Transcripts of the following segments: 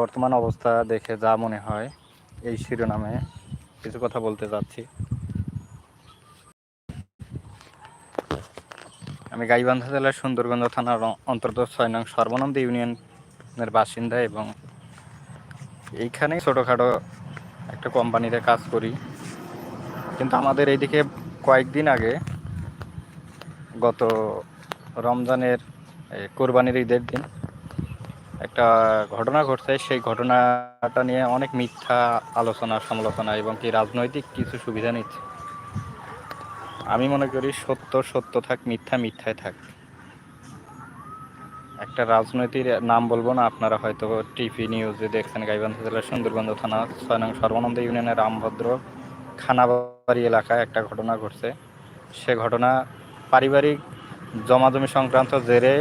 বর্তমান অবস্থা দেখে যা মনে হয়, এই শিরোনামে কিছু কথা বলতে যাচ্ছি। আমি গাইবান্ধা জেলার সুন্দরগঞ্জ থানার অন্তর্গত ছয় নং সর্বানন্দ ইউনিয়নের বাসিন্দা এবং এইখানে ছোটোখাটো একটা কোম্পানিতে কাজ করি। কিন্তু আমাদের এইদিকে কয়েকদিন আগে গত রমজানের কোরবানির ঈদের দিন একটা ঘটনা ঘটছে। সেই ঘটনাটা নিয়ে অনেক মিথ্যা আলোচনা, সমালোচনা এবং কি রাজনৈতিক কিছু সুবিধা নিচ্ছে। আমি মনে করি সত্য সত্য থাক, মিথ্যা মিথ্যায় থাক। একটা রাজনৈতিক নাম বলব না, আপনারা হয়তো টিভি নিউজে দেখছেন, গাইবান্ধা জেলার সুন্দরগঞ্জ থানা ছয় নং সর্বানন্দ ইউনিয়নের রামভদ্র খানাবাড়ি এলাকায় একটা ঘটনা ঘটছে। সে ঘটনা পারিবারিক জমাজমি সংক্রান্ত জেরে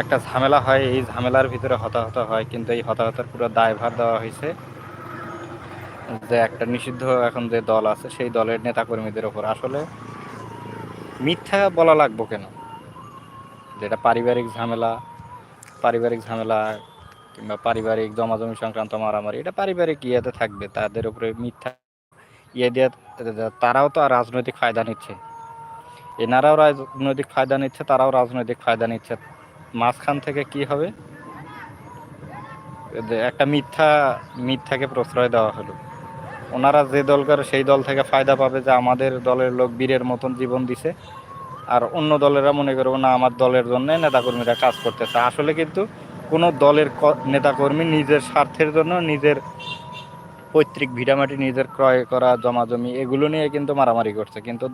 একটা ঝামেলা হয়, এই ঝামেলার ভিতরে হতাহত হয়, কিন্তু এই হতাহতের পুরো দায়ভার দেওয়া হয়েছে যে একটা নিষিদ্ধ এখন যে দল আছে, সেই দলের নেতাকর্মীদের ওপর। আসলে মিথ্যা বলা লাগবো কেন? যেটা পারিবারিক ঝামেলা পারিবারিক ঝামেলা কিংবা পারিবারিক জমাজমি সংক্রান্ত মারামারি, এটা পারিবারিক ইয়েতে থাকবে, তাদের উপরে মিথ্যা ইয়ে দিয়ে তারাও তো রাজনৈতিক ফায়দা নিচ্ছে। এনারাও রাজনৈতিক ফায়দা নিচ্ছে, তারাও রাজনৈতিক ফায়দা নিচ্ছে। মাঝখান থেকে কি হবে? একটা মিথ্যা, মিথ্যাকে প্রশ্রয় দেওয়া হলো। ওনারা যে দল করে, সেই দল থেকে ফায়দা পাবে যে আমাদের দলের লোক বীরের মতন জীবন দিছে। আর অন্য দলেরা মনে করব না, আমার দলের জন্য নেতাকর্মীরা কাজ করতেছে। আসলে কিন্তু কোনো দলের নেতাকর্মী নিজের স্বার্থের জন্য নিজের পৈতৃক ভিটামাটি নিজের ক্রয় করা, জমাজমি, এগুলো নিয়ে কিন্তু মারামারি করছে। কিন্তু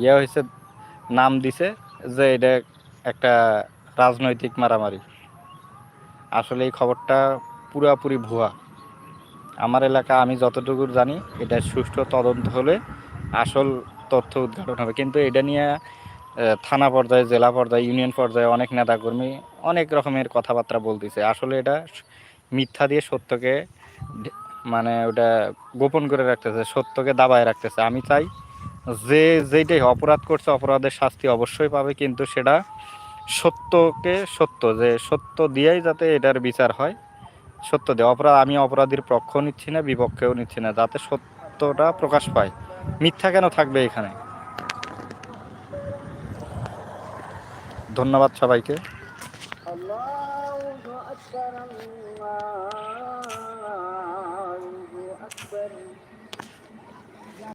ইয়ে হয়েছে নাম দিছে যে এটা একটা রাজনৈতিক মারামারি। আসলে এই খবরটা পুরাপুরি ভুয়া। আমার এলাকা আমি যতটুকু জানি, এটা সুষ্ঠু তদন্ত হলে আসল তথ্য উদ্ঘাটন হবে। কিন্তু এটা নিয়ে থানা পর্যায়ে, জেলা পর্যায়ে, ইউনিয়ন পর্যায়ে অনেক নেতাকর্মী অনেক রকমের কথাবার্তা বলতেছে। আসলে এটা মিথ্যা দিয়ে সত্যকে মানে ওটা গোপন করে রাখতেছে, সত্যকে দাবায় রাখতেছে। আমি চাই যে যেইটাই অপরাধ করছে, অপরাধের শাস্তি অবশ্যই পাবে, কিন্তু সেটা সত্যকে সত্য, যে সত্য দিয়েই যাতে এটার বিচার হয়, সত্য দিয়ে। অপরাধ, আমি অপরাধীর পক্ষ নিচ্ছি না, বিপক্ষেও নিচ্ছি না, যাতে সত্যটা প্রকাশ পায়। মিথ্যা কেন থাকবে এখানে? ধন্যবাদ সবাইকে।